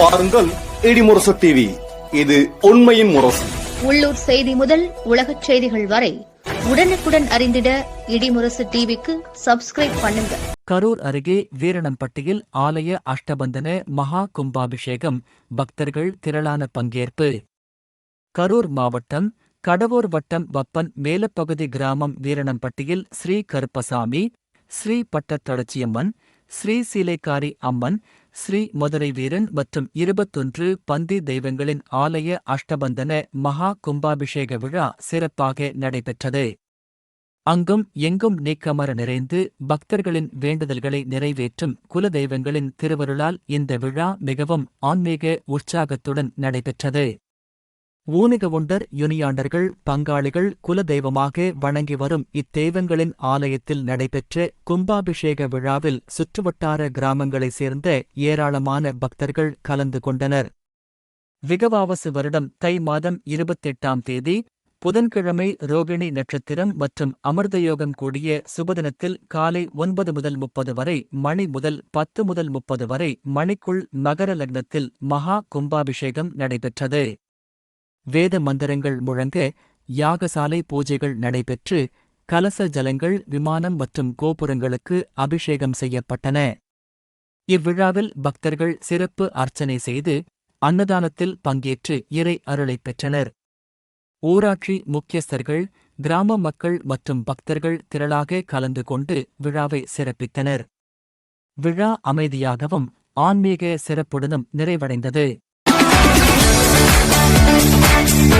பாருங்கள் இடிமுரசு டிவி இது உண்மையின் முரசு. உள்ளூர் செய்தி முதல் உலகச் செய்திகள் வரை உடனுக்குடன் அறிந்திட இடிமுரசு டிவிக்கு சப்ஸ்கிரைப் பண்ணுங்க. கரூர் அருகே வீரணம்பட்டியில் ஆலய அஷ்டபந்தன மகா கும்பாபிஷேகம். பக்தர்கள் திரளான பங்கேற்பு. கரூர் மாவட்டம் கடவூர் வட்டம் வப்பன் மேலப்பகுதி கிராமம் வீரணம்பட்டியில் ஸ்ரீ கருப்பசாமி ஸ்ரீ பட்டத்தளச்சியம்மன் ஸ்ரீ சீலைக்காரி அம்மன் ஸ்ரீ மதுரை வீரன் மற்றும் இருபத்தொன்று பந்தி தெய்வங்களின் ஆலய அஷ்டபந்தன மகா கும்பாபிஷேக விழா சிறப்பாக நடைபெற்றது. அங்கும் எங்கும் நீக்கமர நிறைந்து பக்தர்களின் வேண்டுதல்களை நிறைவேற்றும் குலதெய்வங்களின் திருவருளால் இந்த விழா மிகவும் ஆன்மீக உற்சாகத்துடன் நடைபெற்றது. ஊனிக ஒண்டர் யுனியாண்டர்கள் பங்காளிகள் குலதெய்வமாக வணங்கி வரும் இத்தெய்வங்களின் ஆலயத்தில் நடைபெற்ற கும்பாபிஷேக விழாவில் சுற்றுவட்டார கிராமங்களைச் சேர்ந்த ஏராளமான பக்தர்கள் கலந்து கொண்டனர். விகவாவசு வருடம் தை மாதம் இருபத்தெட்டாம் தேதி புதன்கிழமை ரோகிணி நட்சத்திரம் மற்றும் அமிர்தயோகம் கூடிய சுபதினத்தில் காலை ஒன்பது முதல் முப்பது வரை மணி முதல் பத்து முதல் முப்பது வரை மணிக்குள் மகர லக்னத்தில் மகா கும்பாபிஷேகம் நடைபெற்றது. வேத மந்திரங்கள் முழங்க யாகசாலை பூஜைகள் நடைபெற்று கலச ஜலங்கள் விமானம் மற்றும் கோபுரங்களுக்கு அபிஷேகம் செய்யப்பட்டன. இவ்விழாவில் பக்தர்கள் சிறப்பு அர்ச்சனை செய்து அன்னதானத்தில் பங்கேற்று இறை அருளைப் பெற்றனர். ஊராட்சி முக்கியஸ்தர்கள் கிராம மக்கள் மற்றும் பக்தர்கள் திரளாக கலந்து கொண்டு விழாவை சிறப்பித்தனர். விழா அமைதியாகவும் ஆன்மீக சிறப்புடனும் நிறைவடைந்தது. Thank you.